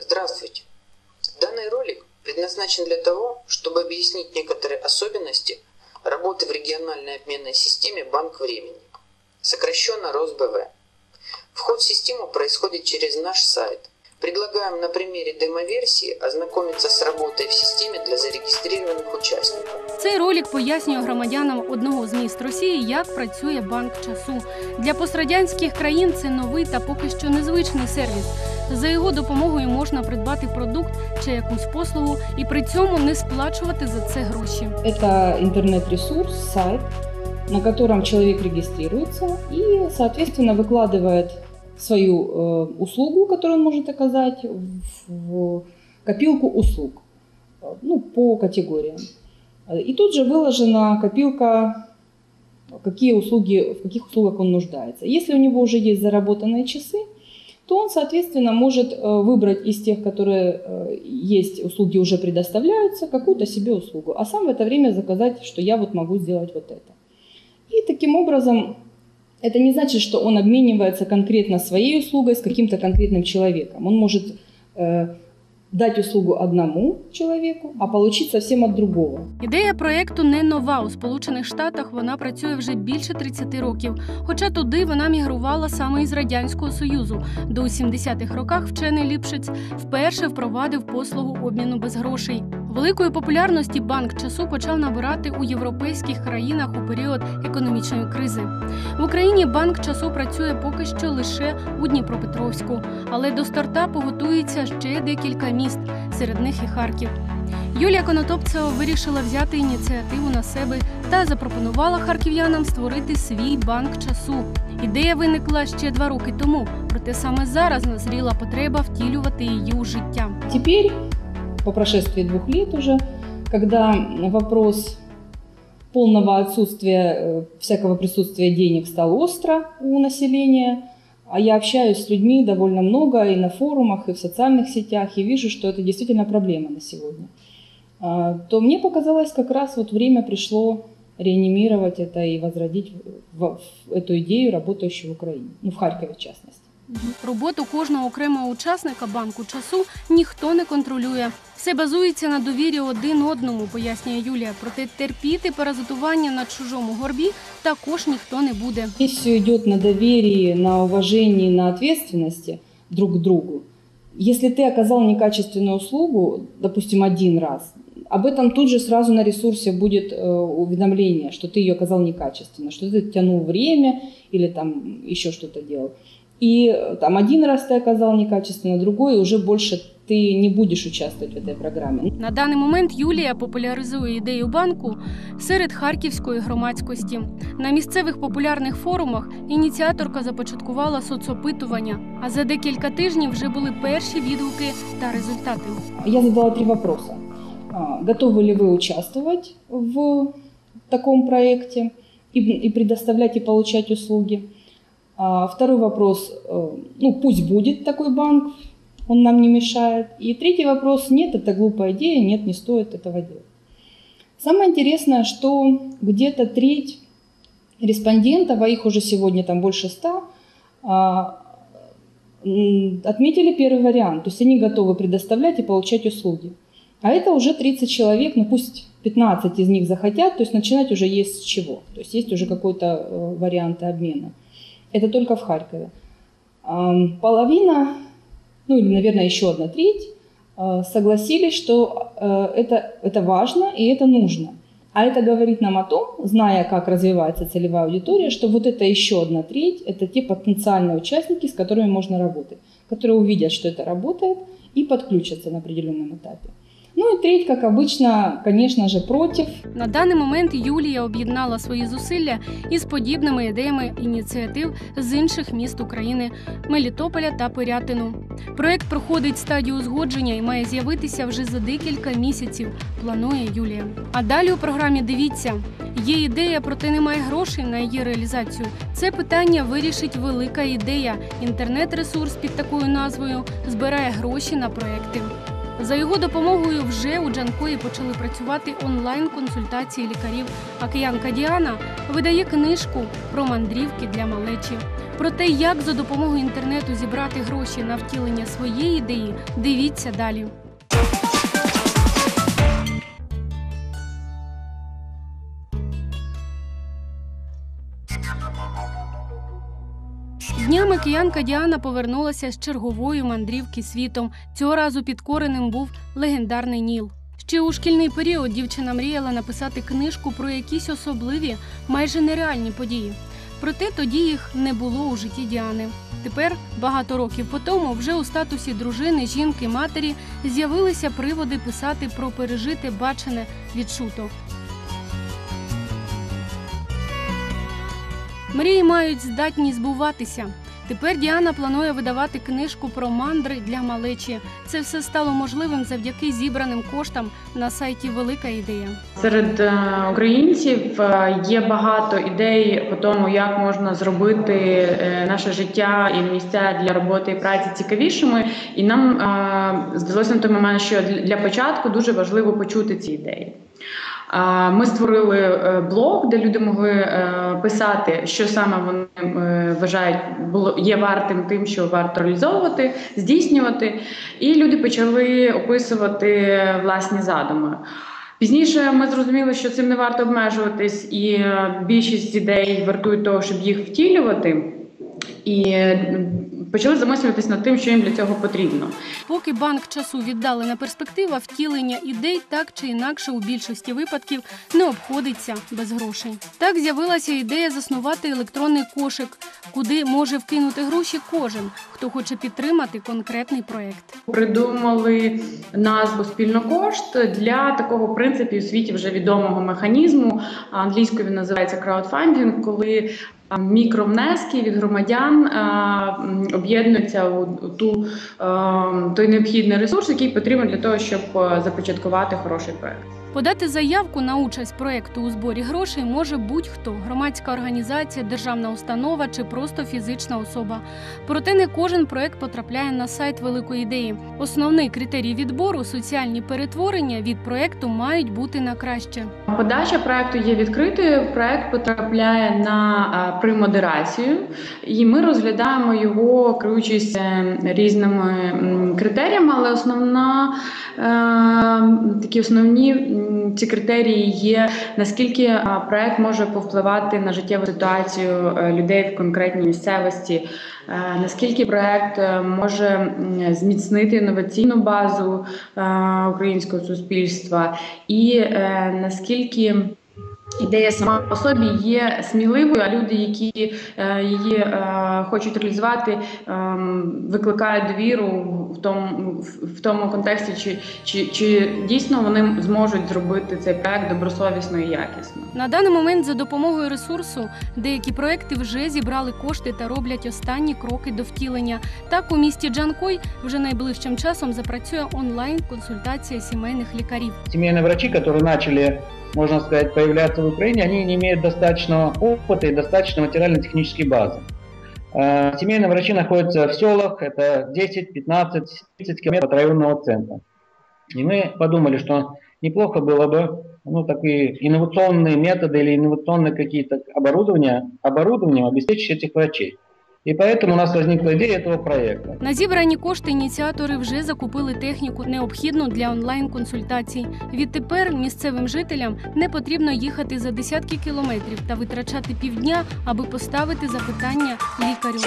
Здравствуйте! Данный ролик предназначен для того, чтобы объяснить некоторые особенности работы в региональной обменной системе Банк Времени, сокращенно РосБВ. Вход в систему происходит через наш сайт. Предлагаем на примере демо-версии ознакомиться с работой в системе для. Цей ролик пояснює громадянам одного з міст Росії, як працює банк часу. Для пострадянських країн це новий та поки що незвичний сервіс. За його допомогою можна придбати продукт чи якусь послугу і при цьому не сплачувати за це гроші. Это интернет-ресурс, сайт, на котором человек регистрируется и, соответственно, выкладывает свою э, услугу, которую он может оказать, в, в копилку услуг, э, ну, по категориям. И тут же выложена копилка, какие услуги, в каких услугах он нуждается. Если у него уже есть заработанные часы, то он, соответственно, может э, выбрать из тех, которые э, есть, услуги уже предоставляются, какую-то себе услугу, а сам в это время заказать, что я вот могу сделать вот это. И таким образом это не значит, что он обменивается конкретно своей услугой с каким-то конкретным человеком. Он может э, дать услугу одному человеку, а получить совсем от другого. Ідея проекту не нова. У Сполучених Штатах вона працює вже більше 30 років. Хоча туди вона мігрувала саме із радянського союзу. До 70-х роках вчений Ліпшиць вперше впровадив послугу обміну без грошей. Великої популярності банк часу почав набирати у європейських країнах у період економічної кризи. В Україні банк часу працює поки що лише у Дніпропетровську, але до стартапу готується ще декілька міст, серед них і Харків. Юлія Конотопцева вирішила взяти ініціативу на себе та запропонувала харків'янам створити свій банк часу. Ідея виникла ще два роки тому, проте саме зараз назріла потреба втілювати її у життя. Теперь, по прошествии двух лет уже, когда вопрос полного отсутствия э, всякого присутствия денег стал остро у населения, а я общаюсь с людьми довольно много и на форумах, и в социальных сетях, и вижу, что это действительно проблема на сегодня, а, то мне показалось, как раз вот время пришло реанимировать это и возродить в- эту идею, работающую в Украине, ну, в Харькове в частности. Роботу кожного окремого учасника банку часу ніхто не контролює. Все базується на довірі один одному, пояснює Юлія. Проте терпіти паразитування на чужому горбі також ніхто не буде. Здесь все идет на доверии, на уважении, на ответственности друг к другу. Если ты оказал некачественную услугу, допустим, один раз, об этом тут же сразу на ресурсе будет э, уведомление, что ты ее оказал некачественно, что ты тянул время или там еще что-то делал. И э, там один раз ты оказал некачественно, другой уже больше ты не будешь участвовать в этой программе. На даний момент Юлія популяризує ідею банку серед харківської громадськості. На місцевих популярних форумах ініціаторка започаткувала соцопитування. А за декілька тижнів вже були перші відгуки та результати. Я задала три вопроса. А, Готовы ли вы участвовать в таком проекте и, и предоставлять и получать услуги? А, Второй вопрос, э, ну пусть будет такой банк, он нам не мешает. И третий вопрос, нет, это глупая идея, нет, не стоит этого делать. Самое интересное, что где-то треть респондентов, а их уже сегодня там больше ста, а, отметили первый вариант. То есть они готовы предоставлять и получать услуги. А это уже 30 человек, ну пусть 15 из них захотят, то есть начинать уже есть с чего. То есть есть уже какой-то э, вариант обмена. Это только в Харькове. Половина, ну или, наверное, еще одна треть, э, согласились, что э, это, это важно и это нужно. А это говорит нам о том, зная, как развивается целевая аудитория, что вот это еще одна треть, это те потенциальные участники, с которыми можно работать, которые увидят, что это работает и подключатся на определенном этапе. Ну и треть, как обычно, конечно же, против. На даний момент Юлія об'єднала свої зусилля із подібними ідеями ініціатив з інших міст України Мелітополя та Пирятину. Проект проходить стадію узгодження і має з'явитися вже за декілька місяців. Планує Юлія. А далі у програмі дивіться. Є ідея, проте немає грошей на її реалізацію. Це питання вирішить велика ідея. Інтернет-ресурс під такою назвою збирає гроші на проекти. За його допомогою вже у Джанкої почали працювати онлайн-консультації лікарів. А киянка Діана видає книжку про мандрівки для малечі. Про те, як за допомогою інтернету зібрати гроші на втілення своєї ідеї, дивіться далі. Днями киянка Діана повернулася з чергової мандрівки світом. Цього разу підкореним був легендарний Ніл. Ще у шкільний період дівчина мріяла написати книжку про якісь особливі, майже нереальні події. Проте тоді їх не було у житті Діани. Тепер, багато років по тому, вже у статусі дружини, жінки, матері з'явилися приводи писати про пережите бачене від Мрії мають здатність збуватися. Тепер Діана планує видавати книжку про мандри для малечі. Це все стало можливим завдяки зібраним коштам на сайті Велика ідея. Серед е, українців е, є багато ідей по тому, як можна зробити е, наше життя і місця для роботи і праці цікавішими. І нам здалося на той момент, що для початку дуже важливо почути ці ідеї. Ми створили е, блог, де люди могли е, писати, що саме вони е, вважають було є вартим тим, що варто реалізовувати, здійснювати. І люди почали описувати власні задуми. Пізніше ми зрозуміли, що цим не варто обмежуватись, і більшість ідей вартують того, щоб їх втілювати. І почали замислюватись над тим, що їм для цього потрібно. Поки банк часу віддалена перспектива, втілення ідей так чи інакше у більшості випадків не обходиться без грошей. Так з'явилася ідея заснувати електронний кошик, куди може вкинути гроші кожен, хто хоче підтримати конкретний проект. Придумали назву спільнокошт для такого в принципі у світі вже відомого механізму. Англійською він називається краудфандинг, коли мікровнески від громадян об'єднуються у, ту а, той необхідний ресурс, який потрібен для того, щоб започаткувати хороший проект. Подати заявку на участь проекту у зборі грошей може будь-хто громадська організація, державна установа чи просто фізична особа. Проте не кожен проект потрапляє на сайт великої ідеї. Основний критерій відбору соціальні перетворення від проекту мають бути на краще. Подача проекту є відкритою. Проект потрапляє на а, примодерацію, і ми розглядаємо його, керуючись е, різними критеріями. Але основна е, такі основні ці критерії є наскільки проект може повпливати на життєву ситуацію е, людей в конкретній місцевості. е, Наскільки проект е, може зміцнити інноваційну базу е, українського суспільства, і е, наскільки ідея сама по собі є сміливою, а люди, які е, її е, хочуть реалізувати, ем, викликають довіру в тому, в- в тому контексті, чи, чи, чи дійсно вони зможуть зробити цей проект добросовісно і якісно. На даний момент за допомогою ресурсу деякі проекти вже зібрали кошти та роблять останні кроки до втілення. Так у місті Джанкой вже найближчим часом запрацює онлайн консультація сімейних лікарів. семейные врачи, которые начали, можно сказать, появляться в Украине, они не имеют достаточного опыта и достаточно материально-технической базы. Э, Семейные врачи находятся в селах, это 10, 15, 30 километров от районного центра. И мы подумали, что неплохо было бы ну, такие инновационные методы или инновационные какие-то оборудования, оборудованием обеспечить этих врачей. И поэтому у нас возникла ідея этого проекту. На зібрані кошти ініціатори вже закупили техніку, необхідну для онлайн-консультацій. Відтепер місцевим жителям не потрібно їхати за десятки кілометрів та витрачати півдня, аби поставити запитання лікарю.